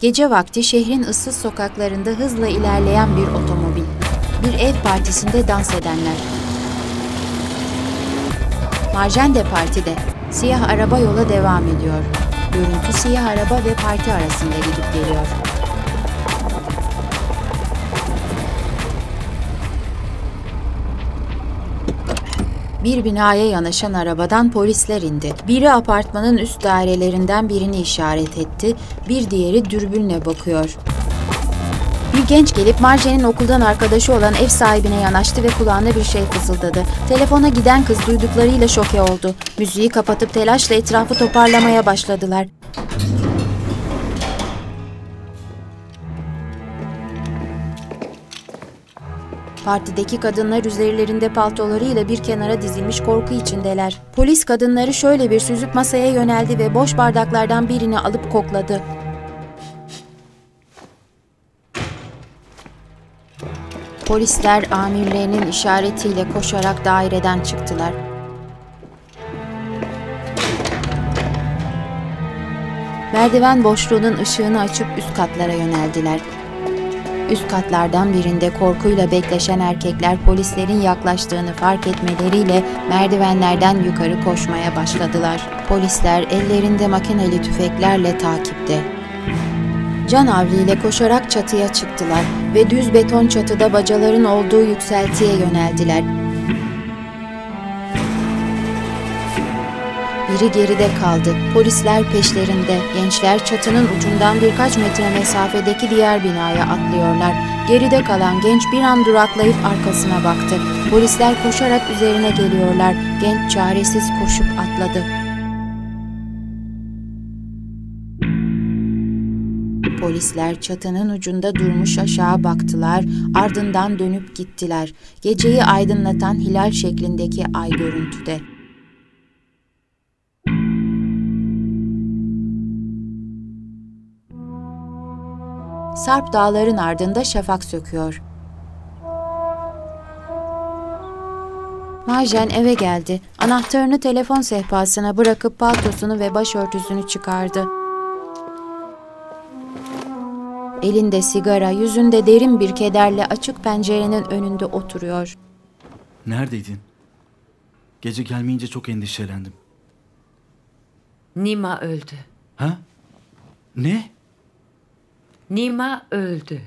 Gece vakti şehrin ıssız sokaklarında hızla ilerleyen bir otomobil. Bir ev partisinde dans edenler. Marjen de partide. Siyah araba yola devam ediyor. Görüntü siyah araba ve parti arasında gidip geliyor. Bir binaya yanaşan arabadan polisler indi. Biri apartmanın üst dairelerinden birini işaret etti, bir diğeri dürbünle bakıyor. Bir genç gelip Marjen'in okuldan arkadaşı olan ev sahibine yanaştı ve kulağına bir şey fısıldadı. Telefona giden kız duyduklarıyla şoke oldu. Müziği kapatıp telaşla etrafı toparlamaya başladılar. Partideki kadınlar üzerlerinde paltolarıyla bir kenara dizilmiş korku içindeler. Polis kadınları şöyle bir süzüp masaya yöneldi ve boş bardaklardan birini alıp kokladı. Polisler amirlerinin işaretiyle koşarak daireden çıktılar. Merdiven boşluğunun ışığını açıp üst katlara yöneldiler. Üst katlardan birinde korkuyla bekleşen erkekler polislerin yaklaştığını fark etmeleriyle merdivenlerden yukarı koşmaya başladılar. Polisler ellerinde makineli tüfeklerle takipte. Can avliyle koşarak çatıya çıktılar ve düz beton çatıda bacaların olduğu yükseltiye yöneldiler. Biri geride kaldı. Polisler peşlerinde. Gençler çatının ucundan birkaç metre mesafedeki diğer binaya atlıyorlar. Geride kalan genç bir an duraklayıp arkasına baktı. Polisler koşarak üzerine geliyorlar. Genç çaresiz koşup atladı. Polisler çatının ucunda durmuş aşağı baktılar, ardından dönüp gittiler. Geceyi aydınlatan hilal şeklindeki ay görüntüde. Sarp dağların ardında şafak söküyor. Marjen eve geldi. Anahtarını telefon sehpasına bırakıp paltosunu ve başörtüsünü çıkardı. Elinde sigara, yüzünde derin bir kederle açık pencerenin önünde oturuyor. Neredeydin? Gece gelmeyince çok endişelendim. Nima öldü. Ha? Ne? Nima öldü.